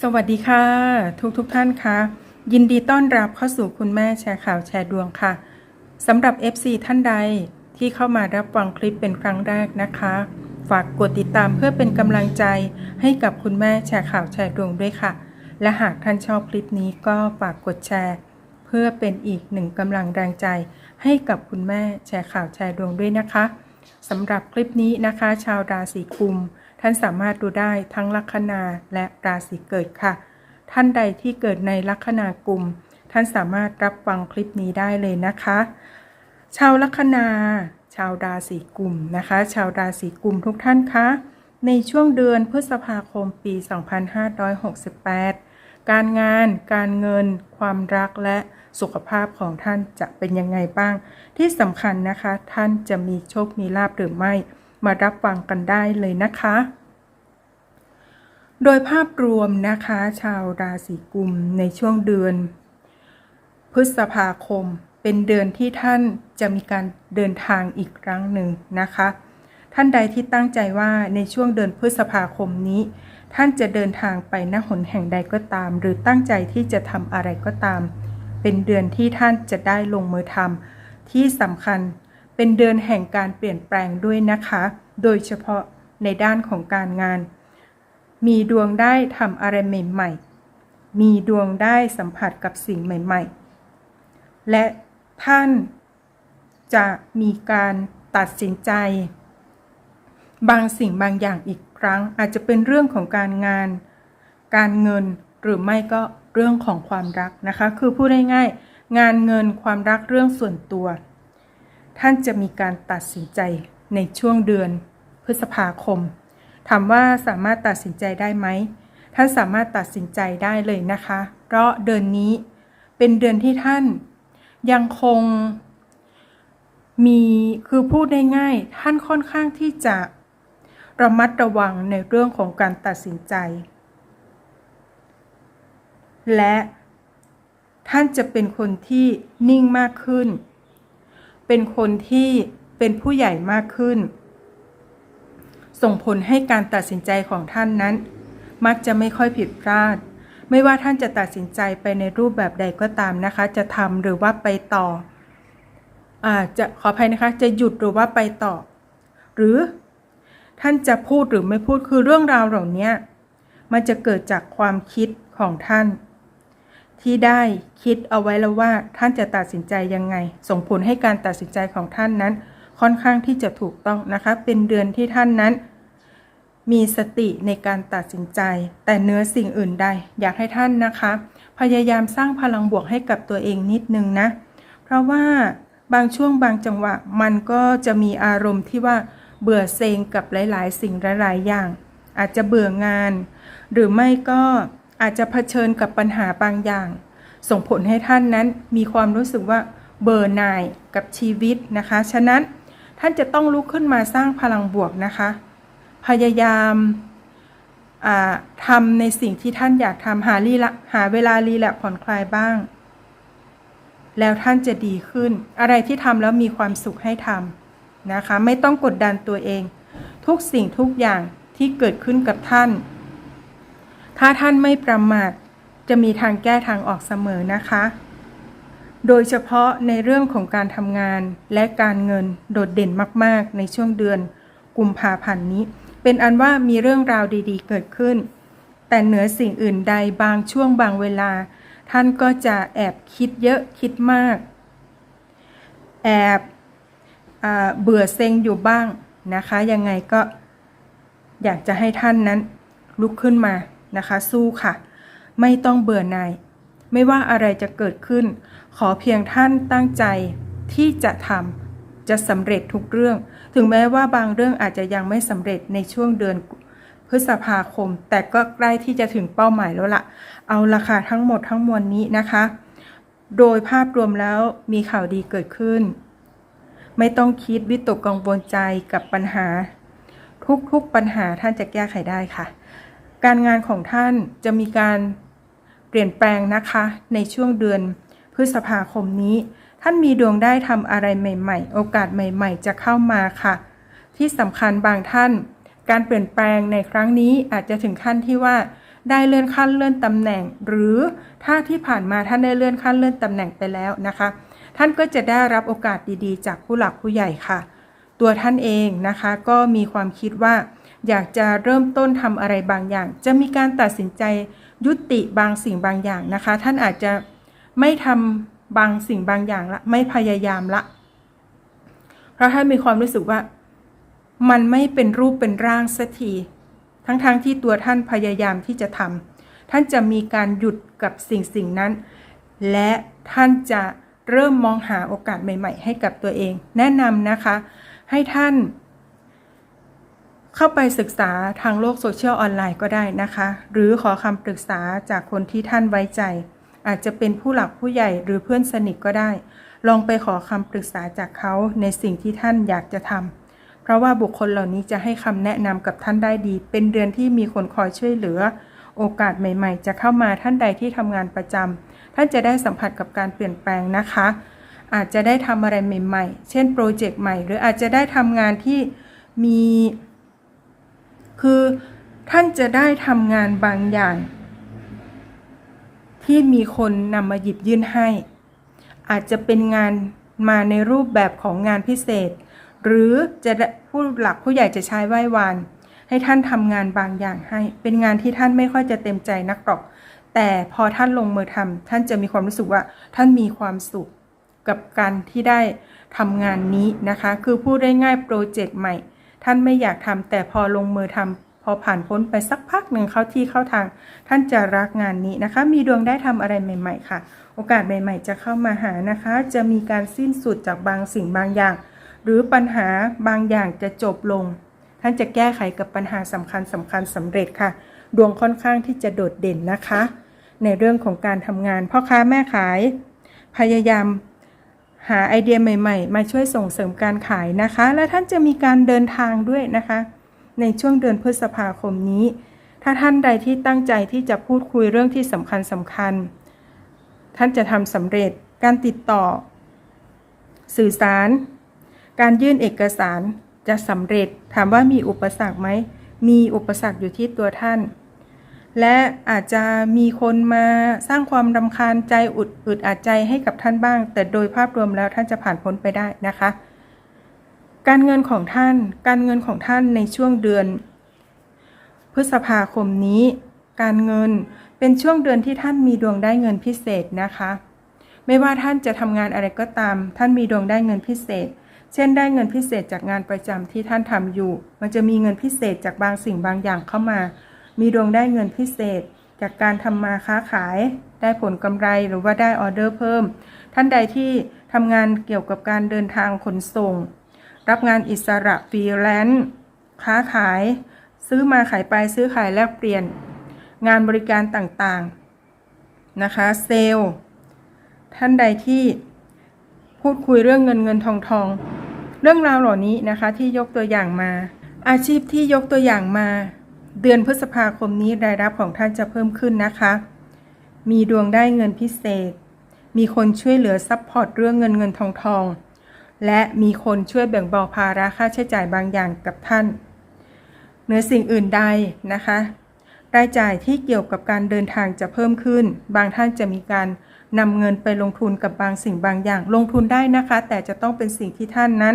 สวัสดีค่ะ ทุกทุกท่านคะยินดีต้อนรับเข้าสู่คุณแม่แชร์ข่าวแชร์ดวงค่ะสำหรับ FC ท่านใดที่เข้ามารับฟังคลิปเป็นครั้งแรกนะคะ ฝากกดติดตามเพื่อเป็นกำลังใจให้กับคุณแม่แชร์ข่าวแชร์ดวงด้วยค่ะ และหากท่านชอบคลิปนี้ก็ฝากกดแชร์ เพื่อเป็นอีกหนึ่งกำลังแรงใจ ให้กับคุณแม่แชร์ข่าวแชร์ดวงด้วยนะคะสำหรับคลิปนี้นะคะ ชาวราศีกุม ท่านสามารถดูได้ทั้งลัคนาและราศีเกิดค่ะ ท่านใดที่เกิดในลัคนากลุ่ม ท่านสามารถรับฟังคลิปนี้ได้เลยนะคะ ชาวลัคนา ชาวราศีกลุ่มนะคะ ชาวราศีกลุ่มทุกท่านคะ ในช่วงเดือนพฤษภาคมปี 2568 การงาน การเงิน ความรักและสุขภาพของท่านจะเป็นยังไงบ้าง ที่สำคัญนะคะ ท่านจะมีโชค มีลาบหรือไม่ มารับฟังกันได้เลยนะคะ โดยภาพรวมนะคะ ชาวราศีกุมในช่วงเดือน พฤษภาคม เป็นเดือนที่ท่านจะมีการเดินทางอีกครั้งหนึ่งนะคะ ท่านใดที่ตั้งใจว่าในช่วงเดือนพฤษภาคมนี้ ท่านจะเดินทางไปณหนแห่งใดก็ตาม หรือตั้งใจที่จะทำอะไรก็ตาม เป็นเดือนที่ท่านจะได้ลงมือทำที่สำคัญ เป็นเดือนแห่งการเปลี่ยนแปลงด้วยนะคะ โดยเฉพาะในด้านของการงาน มีดวงได้ทำอะไรใหม่ๆ มีดวงได้สัมผัสกับสิ่งใหม่ ๆ และท่านจะมีการตัดสินใจ บางสิ่งบางอย่างอีกครั้ง อาจจะเป็นเรื่องของการงาน การเงินหรือไม่ก็เรื่องของความรักนะคะ คือพูดง่ายๆงานเงินความรักเรื่องส่วนตัว ท่านจะมีการตัดสินใจในช่วงเดือนพฤษภาคม ถามว่าสามารถตัดสินใจได้ไหม ท่านสามารถตัดสินใจได้เลยนะคะ เพราะเดือนนี้เป็นเดือนที่ท่านยังคงมีคือพูดได้ง่ายท่านค่อนข้างที่จะระมัดระวังในเรื่องของการตัดสินใจ และท่านจะเป็นคนที่นิ่งมากขึ้น เป็นคนที่เป็นผู้ใหญ่มากขึ้น ส่งผลให้การตัดสินใจของท่านนั้น มักจะไม่ค่อยผิดพลาด ไม่ว่าท่านจะตัดสินใจไปในรูปแบบใดก็ตามนะคะ จะทำหรือว่าไปต่ออาจจะขออภัยนะคะ จะหยุดหรือว่าไปต่อ หรือท่านจะพูดหรือไม่พูดคือเรื่องราวเหล่านี้มันจะเกิดจากความคิดของท่าน ที่ได้คิดเอาไว้แล้วว่าท่านจะตัดสินใจยังไง ส่งผลให้การตัดสินใจของท่านนั้น ค่อนข้างที่จะถูกต้องนะคะ เป็นเดือนที่ท่านนั้น มีสติในการตัดสินใจ แต่เนื้อสิ่งอื่นใด อยากให้ท่านนะคะ พยายามสร้างพลังบวกให้กับตัวเองนิดนึงนะ เพราะว่าบางช่วงบางจังหวะมันก็จะมีอารมณ์ที่ว่าเบื่อเซ็งกับหลาย ๆ สิ่งหลาย ๆ อย่าง อาจจะเบื่องาน หรือไม่ก็ อาจจะเผชิญกับปัญหาบางอย่าง ส่งผลให้ท่านนั้นมีความรู้สึกว่าเบื่อหน่ายกับชีวิตนะคะ ฉะนั้นท่านจะต้องลุกขึ้นมาสร้างพลังบวกนะคะ พยายามทำในสิ่งที่ท่านอยากทำหาลีละหาเวลารีแลกผ่อนคลายบ้าง แล้วท่านจะดีขึ้น อะไรที่ทำแล้วมีความสุขให้ทำนะคะ ไม่ต้องกดดันตัวเอง ทุกสิ่งทุกอย่างที่เกิดขึ้นกับท่าน ถ้าท่านไม่ประมาทจะมีทางแก้ทางออกเสมอนะคะ โดยเฉพาะในเรื่องของการทำงานและการเงินโดดเด่นมาก ๆ ในช่วงเดือนกุมภาพันธ์นี้ เป็นอันว่ามีเรื่องราวดีๆ เกิดขึ้น แต่เหนือสิ่งอื่นใดบางช่วงบางเวลา ท่านก็จะแอบคิดเยอะคิดมาก แอบเบื่อเซ็งอยู่บ้างนะคะ ยังไงก็อยากจะให้ท่านนั้นลุกขึ้นมา นะคะ สู้ค่ะ ไม่ต้องเบื่อหน่ายไม่ว่าอะไรจะเกิดขึ้น ขอเพียงท่านตั้งใจที่จะทำจะสำเร็จทุกเรื่อง ถึงแม้ว่าบางเรื่องอาจจะยังไม่สำเร็จในช่วงเดือนพฤษภาคม แต่ก็ใกล้ที่จะถึงเป้าหมายแล้วละเอาราคาทั้งหมดทั้งมวลนี้นะคะ โดยภาพรวมแล้วมีข่าวดีเกิดขึ้น ไม่ต้องคิดวิตกกังวลใจกับปัญหา ทุกๆปัญหาท่านจะแก้ไขได้ค่ะ การงานของท่านจะมีการเปลี่ยนแปลงนะคะในช่วงเดือนพฤษภาคมนี้ ท่านมีดวงได้ทำอะไรใหม่ ๆ โอกาสใหม่ ๆ จะเข้ามาค่ะ ที่สำคัญบางท่าน การเปลี่ยนแปลงในครั้งนี้อาจจะถึงขั้นที่ว่าได้เลื่อนขั้นเลื่อนตำแหน่ง หรือถ้าที่ผ่านมาท่านได้เลื่อนขั้นเลื่อนตำแหน่งไปแล้วนะคะ ท่านก็จะได้รับโอกาสดีๆ จากผู้หลักผู้ใหญ่ค่ะ ตัวท่านเองนะคะก็มีความคิดว่า อยากจะเริ่มต้นทำอะไรบางอย่าง จะมีการตัดสินใจยุติบางสิ่งบางอย่างนะคะ ท่านอาจจะไม่ทำบางสิ่งบางอย่างละ ไม่พยายามละ เพราะท่านมีความรู้สึกว่า มันไม่เป็นรูปเป็นร่างสักทีทั้งๆทที่ตัวท่านพยายามที่จะทำท่านจะมีการหยุดกับสิ่งสิ่งนั้น และท่านจะเริ่มมองหาโอกาสใหม่ ๆ ให้กับตัวเอง แนะนำนะคะ ให้ท่าน เข้าไปศึกษาทางโลกโซเชียลออนไลน์ก็ได้นะคะ หรือขอคำปรึกษาจากคนที่ท่านไว้ใจ อาจจะเป็นผู้หลักผู้ใหญ่หรือเพื่อนสนิทก็ได้ ลองไปขอคำปรึกษาจากเขาในสิ่งที่ท่านอยากจะทำเพราะว่าบุคคลเหล่านี้จะให้คำแนะนำกับท่านได้ดี เป็นเดือนที่มีคนคอยช่วยเหลือ โอกาสใหม่ ๆ จะเข้ามาท่านใดที่ทำงานประจำท่านจะได้สัมผัสกับการเปลี่ยนแปลงนะคะ อาจจะได้ทำอะไรใหม่ ๆ เช่นโปรเจกต์ใหม่ หรืออาจจะได้ทำงานที่มี คือท่านจะได้ทำงานบางอย่าง ที่มีคนนำมาหยิบยื่นให้ อาจจะเป็นงานมาในรูปแบบของงานพิเศษ หรือจะผู้หลักผู้ใหญ่จะใช้ไหว้วาน ให้ท่านทำงานบางอย่างให้ เป็นงานที่ท่านไม่ค่อยจะเต็มใจนักหรอก แต่พอท่านลงมือทำท่านจะมีความรู้สึกว่าท่านมีความสุขกับการที่ได้ทำงานนี้นะคะ คือพูดได้ง่ายโปรเจกต์ใหม่ ท่านไม่อยากทำแต่พอลงมือทำพอผ่านพ้นไปสักพักหนึ่งเข้าที่เข้าทาง ท่านจะรักงานนี้นะคะ มีดวงได้ทำอะไรใหม่ ๆ ค่ะ โอกาสใหม่ ๆ จะเข้ามาหานะคะ จะมีการสิ้นสุดจากบางสิ่งบางอย่าง หรือปัญหาบางอย่างจะจบลง ท่านจะแก้ไขกับปัญหาสำคัญสำคัญสำเร็จค่ะ ดวงค่อนข้างที่จะโดดเด่นนะคะ ในเรื่องของการทำงานพ่อค้าแม่ขาย พยายาม หาไอเดียใหม่ๆ มาช่วยส่งเสริมการขายนะคะ และท่านจะมีการเดินทางด้วยนะคะ ในช่วงเดือนพฤษภาคมนี้ ถ้าท่านใดที่ตั้งใจที่จะพูดคุยเรื่องที่สำคัญสำคัญ ท่านจะทำสำเร็จการติดต่อ สื่อสาร การยื่นเอกสารจะสำเร็จถามว่ามีอุปสรรคไหมมีอุปสรรคอยู่ที่ตัวท่าน และอาจจะมีคนมาสร้างความรำคาญใจอุดอึดอัดใจให้กับท่านบ้าง แต่โดยภาพรวมแล้วท่านจะผ่านพ้นไปได้นะคะ การเงินของท่าน การเงินของท่านในช่วงเดือน พฤษภาคมนี้ การเงินเป็นช่วงเดือนที่ท่านมีดวงได้เงินพิเศษนะคะ ไม่ว่าท่านจะทำงานอะไรก็ตาม ท่านมีดวงได้เงินพิเศษ เช่นได้เงินพิเศษจากงานประจำที่ท่านทำอยู่ มันจะมีเงินพิเศษจากบางสิ่งบางอย่างเข้ามา มีดวงได้เงินพิเศษ จากการทำมาค้าขาย ได้ผลกำไรหรือว่าได้ออเดอร์เพิ่ม ท่านใดที่ทำงานเกี่ยวกับการเดินทางขนส่ง รับงานอิสระฟรีแลนซ์ค้าขาย ซื้อมาขายไปซื้อขายแลกเปลี่ยน งานบริการต่างๆนะคะเซลท่านใดที่พูดคุยเรื่องเงินเงินทองทอง เรื่องราวเหล่านี้นะคะที่ยกตัวอย่างมา อาชีพที่ยกตัวอย่างมา เดือนพฤษภาคมนี้รายรับของท่านจะเพิ่มขึ้นนะคะ มีดวงได้เงินพิเศษ มีคนช่วยเหลือซัพพอร์ตเรื่องเงินเงินทองทอง และมีคนช่วยแบ่งเบาภาระค่าใช้จ่ายบางอย่างกับท่าน เหนือสิ่งอื่นใดนะคะ รายจ่ายที่เกี่ยวกับการเดินทางจะเพิ่มขึ้น บางท่านจะมีการนำเงินไปลงทุนกับบางสิ่งบางอย่าง ลงทุนได้นะคะ แต่จะต้องเป็นสิ่งที่ท่านนั้น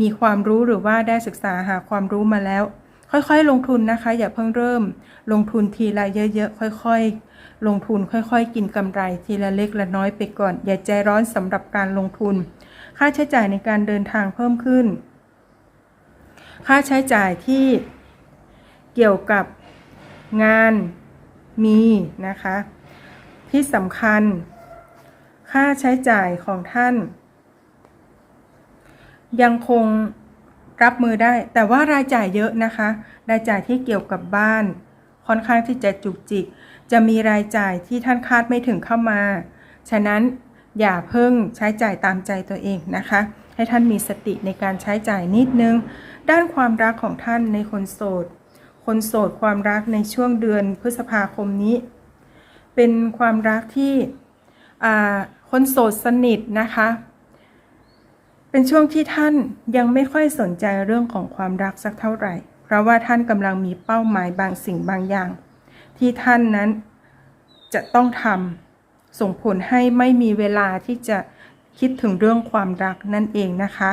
มีความรู้หรือว่าได้ศึกษาหาความรู้มาแล้ว ค่อยๆ ลงทุนนะคะ อย่าเพิ่งเริ่ม ลงทุนทีละเยอะๆ ค่อยๆ ลงทุนค่อยๆ กินกำไรทีละเล็กละน้อยไปก่อน อย่าใจร้อนสำหรับการลงทุน ค่าใช้จ่ายในการเดินทางเพิ่มขึ้น ค่าใช้จ่ายที่เกี่ยวกับงานมีนะคะ ที่สำคัญ ค่าใช้จ่ายของท่าน ยังคง รับมือได้ แต่ว่ารายจ่ายเยอะนะคะ รายจ่ายที่เกี่ยวกับบ้าน ค่อนข้างที่จะจุกจิก จะมีรายจ่ายที่ท่านคาดไม่ถึงเข้ามา ฉะนั้นอย่าเพิ่งใช้จ่ายตามใจตัวเองนะคะ ให้ท่านมีสติในการใช้จ่ายนิดนึง ด้านความรักของท่านในคนโสด คนโสดความรักในช่วงเดือนพฤษภาคมนี้ เป็นความรักที่คนโสดสนิทนะคะ เป็นช่วงที่ท่านยังไม่ค่อยสนใจเรื่องของความรักสักเท่าไหร่ เพราะว่าท่านกำลังมีเป้าหมายบางสิ่งบางอย่าง ที่ท่านนั้นจะต้องทำส่งผลให้ไม่มีเวลาที่จะคิดถึงเรื่องความรักนั่นเองนะคะ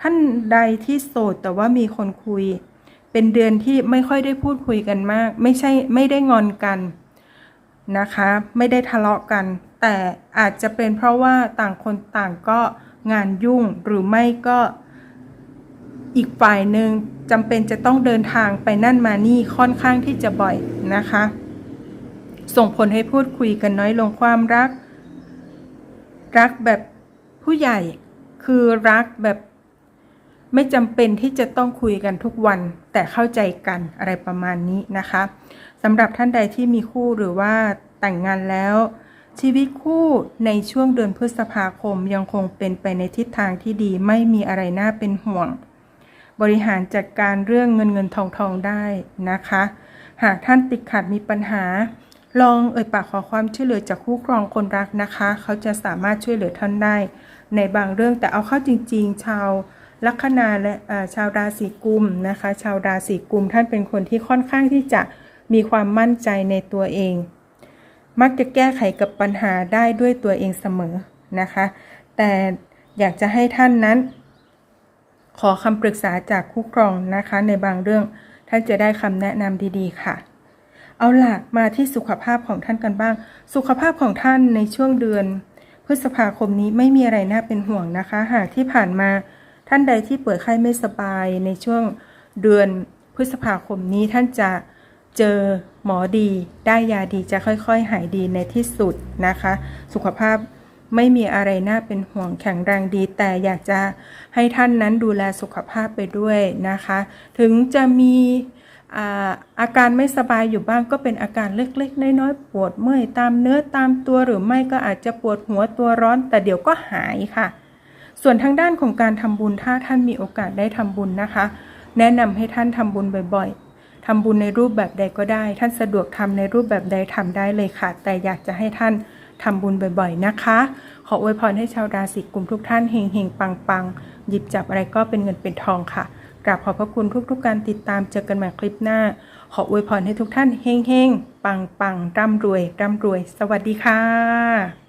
ท่านใดที่โสดแต่ว่ามีคนคุย เป็นเดือนที่ไม่ค่อยได้พูดคุยกันมาก ไม่ใช่ไม่ได้งอนกันนะคะ ไม่ได้ทะเลาะกัน แต่อาจจะเป็นเพราะว่าต่างคนต่างก็ งานยุ่งหรือไม่ก็อีกฝ่ายหนึ่งจำเป็นจะต้องเดินทางไปนั่นมานี่ค่อนข้างที่จะบ่อยนะคะ ส่งผลให้พูดคุยกันน้อยลงความรัก รักแบบผู้ใหญ่คือรักแบบไม่จำเป็นที่จะต้องคุยกันทุกวัน แต่เข้าใจกันอะไรประมาณนี้นะคะสำหรับท่านใดที่มีคู่หรือว่าแต่งงานแล้ว ชีวิตคู่ในช่วงเดือนพฤษภาคมยังคงเป็นไปในทิศทางที่ดีไม่มีอะไรน่าเป็นห่วง บริหารจัดการเรื่องเงินเงินทองทองได้นะคะ หากท่านติดขัดมีปัญหา ลองเอ่ยปากขอความช่วยเหลือจากคู่ครองคนรักนะคะ เขาจะสามารถช่วยเหลือท่านได้ ในบางเรื่องแต่เอาเข้าจริง ๆ ชาวลัคนาและชาวราศีกุมนะคะ ชาวราศีกุมท่านเป็นคนที่ค่อนข้างที่จะมีความมั่นใจในตัวเอง มักจะแก้ไขกับปัญหาได้ด้วยตัวเองเสมอนะคะ แต่อยากจะให้ท่านนั้น ขอคำปรึกษาจากคู่ครองนะคะ ในบางเรื่องท่านจะได้คำแนะนำดีๆค่ะ เอาล่ะมาที่สุขภาพของท่านกันบ้าง สุขภาพของท่านในช่วงเดือน พฤษภาคมนี้ไม่มีอะไรน่าเป็นห่วงนะคะ หากที่ผ่านมาท่านใดที่ป่วยไข้ไม่สบายในช่วงเดือนพฤษภาคมนี้ท่านจะเจอ หมอดีได้ยาดีจะค่อยๆ หายดีในที่สุดนะคะ สุขภาพไม่มีอะไรน่าเป็นห่วงแข็งแรงดี แต่อยากจะให้ท่านนั้นดูแลสุขภาพไปด้วยนะคะ ถึงจะมีอาการไม่สบายอยู่บ้างก็เป็นอาการเล็กๆ น้อยๆ ปวดเมื่อยตามเนื้อตามตัวหรือไม่ก็อาจจะปวดหัวตัวร้อน แต่เดี๋ยวก็หายค่ะ ส่วนทางด้านของการทำบุญถ้าท่านมีโอกาสได้ทำบุญนะคะ แนะนำให้ท่านทำบุญบ่อยๆ ทำบุญในรูปแบบใดก็ได้ ท่านสะดวกทำในรูปแบบใดทำได้เลยค่ะ แต่อยากจะให้ท่านทำบุญบ่อยๆนะคะ ขออวยพรให้ชาวราศีกุมทุกท่านเฮงๆ ปังๆ หยิบจับอะไรก็เป็นเงินเป็นทองค่ะกราบขอบพระคุณทุกๆการติดตามเจอกันใหม่คลิปหน้า ขออวยพรให้ทุกท่านเฮงๆ ปังๆ ร่ำรวย ร่ำรวย สวัสดีค่ะ